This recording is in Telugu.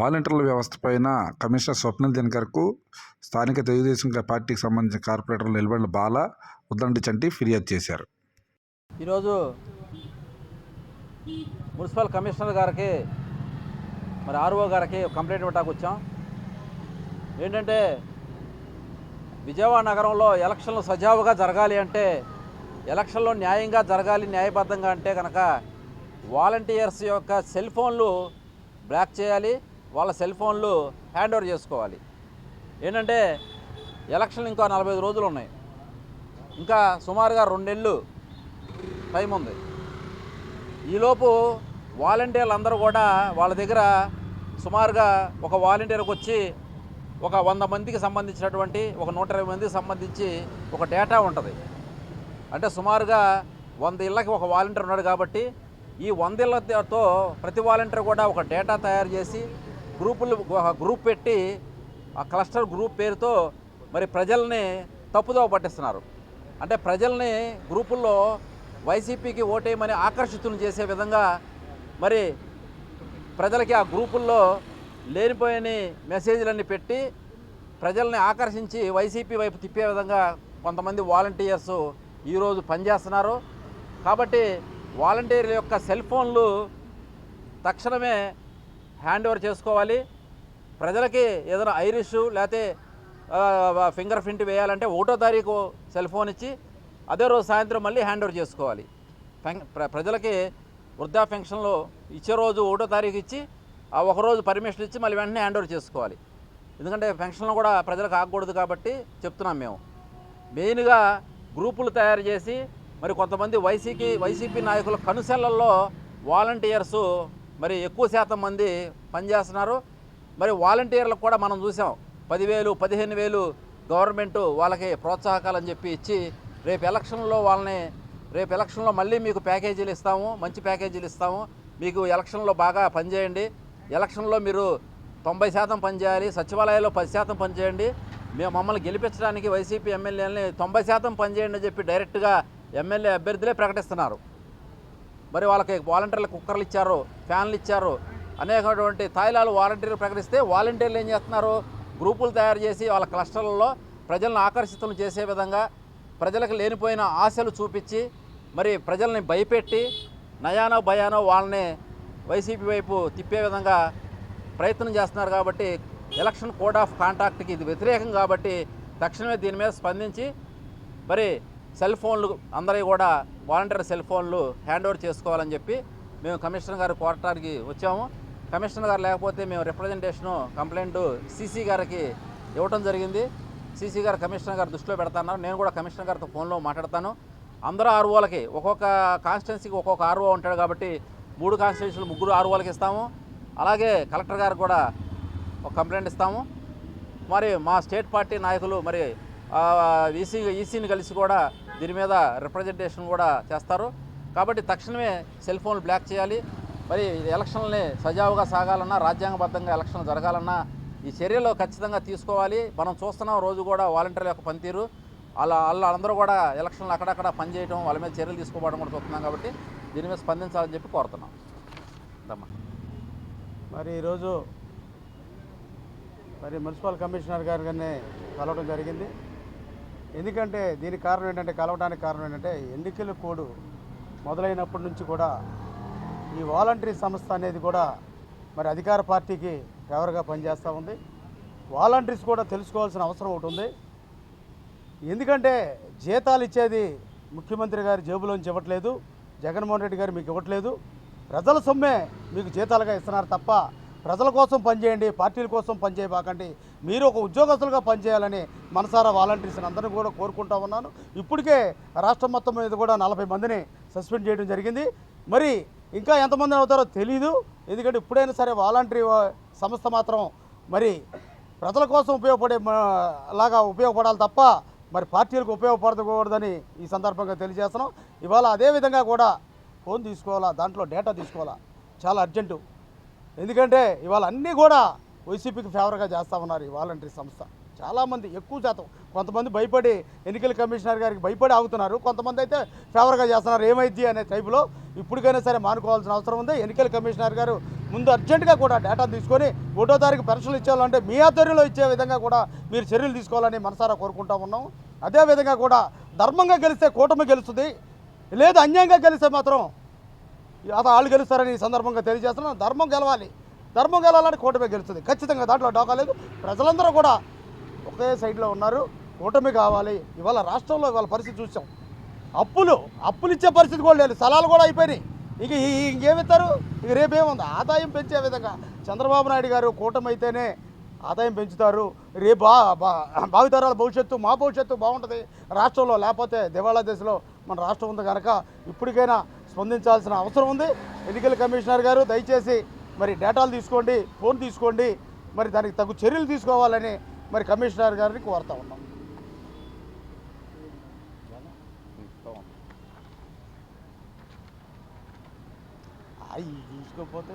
వాలంటీర్ల వ్యవస్థ పైన కమిషనర్ స్వప్నిల్ దినకర్కు స్థానిక తెలుగుదేశం పార్టీకి సంబంధించిన కార్పొరేటర్లు నిలబడిన బాల ఉద్దండి చంటి ఫిర్యాదు చేశారు. ఈరోజు మున్సిపల్ కమిషనర్ గారికి మరి ఆర్ఓ గారికి కంప్లైంట్ ఇవ్వటానికి వచ్చాం. ఏంటంటే విజయవాడ నగరంలో ఎలక్షన్లు సజావుగా జరగాలి అంటే ఎలక్షన్లో న్యాయంగా జరగాలి న్యాయబద్ధంగా అంటే కనుక వాలంటీర్స్ యొక్క సెల్ ఫోన్లు బ్లాక్ చేయాలి. వాళ్ళ సెల్ ఫోన్లు హ్యాండ్ ఓవర్ చేసుకోవాలి. ఏంటంటే ఎలక్షన్లు ఇంకా నలభై ఐదు రోజులు ఉన్నాయి. ఇంకా సుమారుగా రెండేళ్ళు టైం ఉంది. ఈలోపు వాలంటీర్లు అందరూ కూడా వాళ్ళ దగ్గర సుమారుగా ఒక వాలంటీర్కి వచ్చి ఒక వంద మందికి సంబంధించినటువంటి ఒక నూట ఇరవై మందికి సంబంధించి ఒక డేటా ఉంటుంది. అంటే సుమారుగా వంద ఇళ్ళకి ఒక వాలంటీర్ ఉన్నాడు కాబట్టి ఈ వంద ఇళ్ళతో ప్రతి వాలంటీర్ కూడా ఒక డేటా తయారు చేసి గ్రూపులు ఒక గ్రూప్ పెట్టి ఆ క్లస్టర్ గ్రూప్ పేరుతో మరి ప్రజల్ని తప్పుదోవ పట్టిస్తున్నారు. అంటే ప్రజల్ని గ్రూపుల్లో వైసీపీకి ఓటేయమని ఆకర్షితులు చేసే విధంగా మరి ప్రజలకి ఆ గ్రూపుల్లో లేనిపోయని మెసేజ్లన్నీ పెట్టి ప్రజల్ని ఆకర్షించి వైసీపీ వైపు తిప్పే విధంగా కొంతమంది వాలంటీర్స్ ఈరోజు పనిచేస్తున్నారు. కాబట్టి వాలంటీర్ల యొక్క సెల్ ఫోన్లు తక్షణమే హ్యాండ్ ఓవర్ చేసుకోవాలి. ప్రజలకి ఏదైనా ఐరిష్ లేకపోతే ఫింగర్ ప్రింట్ వేయాలంటే ఒకటో తారీఖు సెల్ ఫోన్ ఇచ్చి అదే రోజు సాయంత్రం మళ్ళీ హ్యాండ్ ఓవర్ చేసుకోవాలి. పెన్- ప్రజలకి వృద్ధా పెన్షన్లు ఇచ్చే రోజు ఒకటో తారీఖు ఇచ్చి ఆ ఒక రోజు పర్మిషన్ ఇచ్చి మళ్ళీ వెంటనే హ్యాండ్ ఓవర్ చేసుకోవాలి. ఎందుకంటే పెన్షన్లు కూడా ప్రజలకు ఆగకూడదు కాబట్టి చెప్తున్నాం మేము. మెయిన్గా గ్రూపులు తయారు చేసి మరి కొంతమంది వైసీపీ వైసీపీ నాయకుల కనుసెల్లల్లో వాలంటీర్సు మరి ఎక్కువ శాతం మంది పనిచేస్తున్నారు. మరి వాలంటీర్లకు కూడా మనం చూసాం. పదివేలు పదిహేను వేలు గవర్నమెంట్ వాళ్ళకి ప్రోత్సాహకాలని చెప్పి ఇచ్చి రేపు ఎలక్షన్లో వాళ్ళని రేపు ఎలక్షన్లో మళ్ళీ మీకు ప్యాకేజీలు ఇస్తాము మంచి ప్యాకేజీలు ఇస్తాము. మీకు ఎలక్షన్లో బాగా పనిచేయండి. ఎలక్షన్లో మీరు తొంభై శాతం పనిచేయాలి సచివాలయాల్లో పది శాతం పనిచేయండి. మేము మమ్మల్ని గెలిపించడానికి వైసీపీ ఎమ్మెల్యేలని తొంభై శాతం పనిచేయండి అని చెప్పి డైరెక్ట్గా ఎమ్మెల్యే అభ్యర్థులే ప్రకటిస్తున్నారు. మరి వాళ్ళకి వాలంటీర్లు కుక్కర్లు ఇచ్చారు ఫ్యాన్లు ఇచ్చారు. అనేకటువంటి తాయిలాలు వాలంటీర్లు ప్రకటిస్తే వాలంటీర్లు ఏం చేస్తున్నారు? గ్రూపులు తయారు చేసి వాళ్ళ క్లస్టర్లలో ప్రజలను ఆకర్షితులు చేసే విధంగా ప్రజలకు లేనిపోయిన ఆశలు చూపించి మరి ప్రజల్ని భయపెట్టి నయానో భయానో వాళ్ళని వైసీపీ వైపు తిప్పే విధంగా ప్రయత్నం చేస్తున్నారు కాబట్టి ఎలక్షన్ కోడ్ ఆఫ్ కాంటాక్ట్కి ఇది వ్యతిరేకం కాబట్టి తక్షణమే దీని మీద స్పందించి మరి సెల్ ఫోన్లు అందరివి కూడా వాలంటీర్ సెల్ ఫోన్లు హ్యాండ్ ఓవర్ చేసుకోవాలని చెప్పి మేము కమిషనర్ గారు కోరటానికి వచ్చాము. కమిషనర్ గారు లేకపోతే మేము రిప్రజెంటేషను కంప్లైంట్ సీసీ గారికి ఇవ్వటం జరిగింది. సీసీ గారు కమిషనర్ గారు దృష్టిలో పెడతాను నేను కూడా కమిషనర్ గారితో ఫోన్లో మాట్లాడతాను. అందరూ ఆర్ఓలకి ఒక్కొక్క కాన్స్టిట్యున్సీకి ఒక్కొక్క ఆర్ఓ ఉంటాడు కాబట్టి మూడు కాన్స్టిట్యున్సీలు ముగ్గురు ఆర్ఓలకి ఇస్తాము. అలాగే కలెక్టర్ గారు కూడా ఒక కంప్లైంట్ ఇస్తాము. మరి మా స్టేట్ పార్టీ నాయకులు మరి ఈసీ ఈసీని కలిసి కూడా దీని మీద రిప్రజెంటేషన్ కూడా చేస్తారు. కాబట్టి తక్షణమే సెల్ ఫోన్లు బ్లాక్ చేయాలి. మరి ఎలక్షన్లని సజావుగా సాగాలన్నా రాజ్యాంగబద్ధంగా ఎలక్షన్లు జరగాలన్నా ఈ చర్యలు ఖచ్చితంగా తీసుకోవాలి. మనం చూస్తున్నాం రోజు కూడా వాలంటీర్ల యొక్క పనితీరు. అలా వాళ్ళందరూ కూడా ఎలక్షన్లు అక్కడక్కడ పనిచేయడం వాళ్ళ మీద చర్యలు తీసుకోవడం కూడా చూస్తున్నాం కాబట్టి దీని మీద స్పందించాలని చెప్పి కోరుతున్నాం. దమ్మా మరి ఈరోజు మరి మున్సిపల్ కమిషనర్ గారిని కలవడం జరిగింది. ఎందుకంటే దీనికి కారణం ఏంటంటే కలవడానికి కారణం ఏంటంటే ఎన్నికల కోడ్ మొదలైనప్పటి నుంచి కూడా ఈ వాలంటరీ సంస్థ అనేది కూడా మరి అధికార పార్టీకి ఫేవర్గా పనిచేస్తూ ఉంది. వాలంటీర్స్ కూడా తెలుసుకోవాల్సిన అవసరం ఒకటి ఉంది. ఎందుకంటే జీతాలు ఇచ్చేది ముఖ్యమంత్రి గారి జేబులోంచి ఇవ్వట్లేదు. జగన్మోహన్ రెడ్డి గారు మీకు ఇవ్వట్లేదు. ప్రజల సొమ్మే మీకు జీతాలుగా ఇస్తున్నారు తప్ప ప్రజల కోసం పనిచేయండి పార్టీల కోసం పనిచేయబాకండి. మీరు ఒక ఉద్యోగస్తులుగా పనిచేయాలని మనసారా వాలంటీర్స్ని అందరినీ కూడా కోరుకుంటా ఉన్నాను. ఇప్పటికే రాష్ట్రం మొత్తం మీద కూడా నలభై మందిని సస్పెండ్ చేయడం జరిగింది. మరి ఇంకా ఎంతమంది అవుతారో తెలీదు. ఎందుకంటే ఇప్పుడైనా సరే వాలంటరీ సంస్థ మాత్రం మరి ప్రజల కోసం ఉపయోగపడే లాగా ఉపయోగపడాలి తప్ప మరి పార్టీలకు ఉపయోగపడకూడదని ఈ సందర్భంగా తెలియజేస్తున్నాం. ఇవాళ అదే విధంగా కూడా ఫోన్ తీసుకోవాలా దాంట్లో డేటా తీసుకోవాలా? చాలా అర్జెంటు. ఎందుకంటే ఇవాళ అన్నీ కూడా వైసీపీకి ఫేవర్గా చేస్తూ ఉన్నారు ఈ వాలంటరీ సంస్థ. చాలామంది ఎక్కువ శాతం. కొంతమంది భయపడి ఎన్నికల కమిషనర్ గారికి భయపడి ఆగుతున్నారు. కొంతమంది అయితే ఫేవర్గా చేస్తున్నారు. ఏమైద్ది అనే టైపులో ఇప్పటికైనా సరే మానుకోవాల్సిన అవసరం ఉంది. ఎన్నికల కమిషనర్ గారు ముందు అర్జెంటుగా కూడా డేటా తీసుకొని ఒకటో తారీఖు పెన్షన్లు ఇచ్చేవాలంటే మీ ఆధ్వర్యంలో ఇచ్చే విధంగా కూడా మీరు చర్యలు తీసుకోవాలని మనసారా కోరుకుంటా ఉన్నాం. అదేవిధంగా కూడా ధర్మంగా గెలిస్తే కూటమి గెలుస్తుంది. లేదు అన్యాయంగా గెలిస్తే మాత్రం వాళ్ళు గెలుస్తారని ఈ సందర్భంగా తెలియజేస్తున్నాం. ధర్మం గెలవాలి. ధర్మం గెలవాలని కూటమి గెలుస్తుంది. ఖచ్చితంగా దాంట్లో డోకా లేదు. ప్రజలందరూ కూడా ఒకే సైడ్లో ఉన్నారు. కూటమి కావాలి. ఇవాళ రాష్ట్రంలో ఇవాళ పరిస్థితి చూసాం. అప్పులు అప్పులు ఇచ్చే పరిస్థితి కూడా లేదు. స్థలాలు కూడా అయిపోయినాయి. ఇక ఇంకేమిస్తారు ఇక రేపేముంది ఆదాయం పెంచే విధంగా చంద్రబాబు నాయుడు గారు కూటమి అయితేనే ఆదాయం పెంచుతారు. రేపు భావితరాల భవిష్యత్తు మా భవిష్యత్తు బాగుంటుంది. రాష్ట్రంలో లేకపోతే దివాళా దశలో మన రాష్ట్రం ఉంది కనుక ఇప్పటికైనా స్పందించాల్సిన అవసరం ఉంది. ఎన్నికల కమిషనర్ గారు దయచేసి మరి డేటాలు తీసుకోండి ఫోన్ తీసుకోండి. మరి దానికి తగు చర్యలు తీసుకోవాలని మరి కమిషనర్ గారిని కోరుతా ఉన్నాం. అయ్యి తీసుకోకపోతే